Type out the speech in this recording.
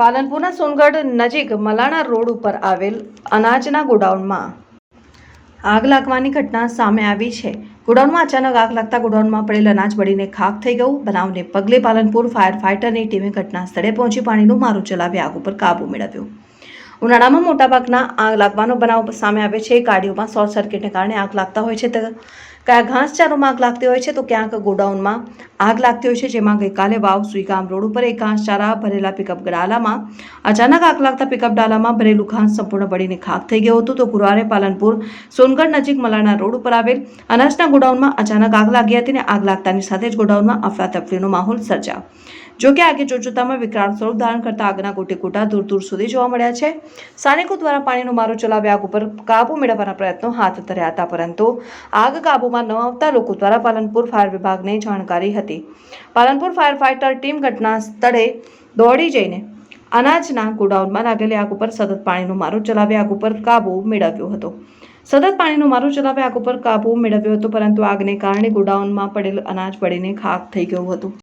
પાલનપુરના સોનગઢ નજીક મલાણા રોડ ઉપર આવેલ અનાજના ગોડાઉનમાં આગ લાગવાની ઘટના સામે આવી છે. ગોડાઉનમાં અચાનક આગ લાગતા ગોડાઉનમાં પડેલ અનાજ બળીને ખાખ થઈ ગયું. બનાવને પગલે પાલનપુર ફાયર ફાઇટરની ટીમે ઘટના સ્થળે પહોંચી પાણીનું મારું ચલાવી આગ ઉપર કાબુ મેળવ્યો. ઉનાળામાં મોટાભાગના આગ લાગવાનો બનાવ સામે આવે છે. ગાડીઓમાં શોર્ટ સર્કિટને કારણે આગ લાગતા હોય છે. ક્યાં ઘાસચારોમાં આગ લાગતી હોય છે તો ક્યાંક ગોડાઉનમાં આગ લાગતી હોય છે. જેમાં ગઈકાલે વાવ, સુઈગામ રોડ ઉપર એક ઘાસચારા ભરેલા પિકઅપ ડાલામાં અચાનક આગ લાગતા પિકઅપ ડાલામાં ભરેલું ઘાસ સંપૂર્ણ બળીને ખાક થઈ ગયું હતું. તો ગુરુવારે પાલનપુર, સોનગઢ નજીક મલાણા રોડ ઉપર આવેલ અનાજના ગોડાઉનમાં અચાનક આગ લાગી હતી અને આગ લાગતાની સાથે જ ગોડાઉનમાં અફરાતફરીનો માહોલ સર્જાયો. જોકે આગે જોતજોતામાં વિકરાળ સ્વરૂપ ધારણ કરતા આગના ગોટે ગોટા દૂર દૂર સુધી જોવા મળ્યા છે. સ્થાનિકો દ્વારા પાણીનો મારો ચલાવી આગ ઉપર કાબુ મેળવવાના પ્રયત્નો હાથ ધર્યા હતા, પરંતુ આગ કાબુમાં ન આવતા લોકો દ્વારા પાલનપુર ફાયર વિભાગને જાણકારી હતી. પાલનપુર ફાયર ફાઇટર ટીમ ઘટના સ્થળે દોડી જઈને અનાજના ગોડાઉનમાં લાગેલી આગ ઉપર સતત પાણીનો મારો ચલાવી આગ ઉપર કાબુ મેળવ્યો હતો. સતત પાણીનો મારો ચલાવી આગ ઉપર કાબુ મેળવ્યો હતો, પરંતુ આગને કારણે ગોડાઉનમાં પડેલ અનાજ પડીને ખાક થઈ ગયું હતું.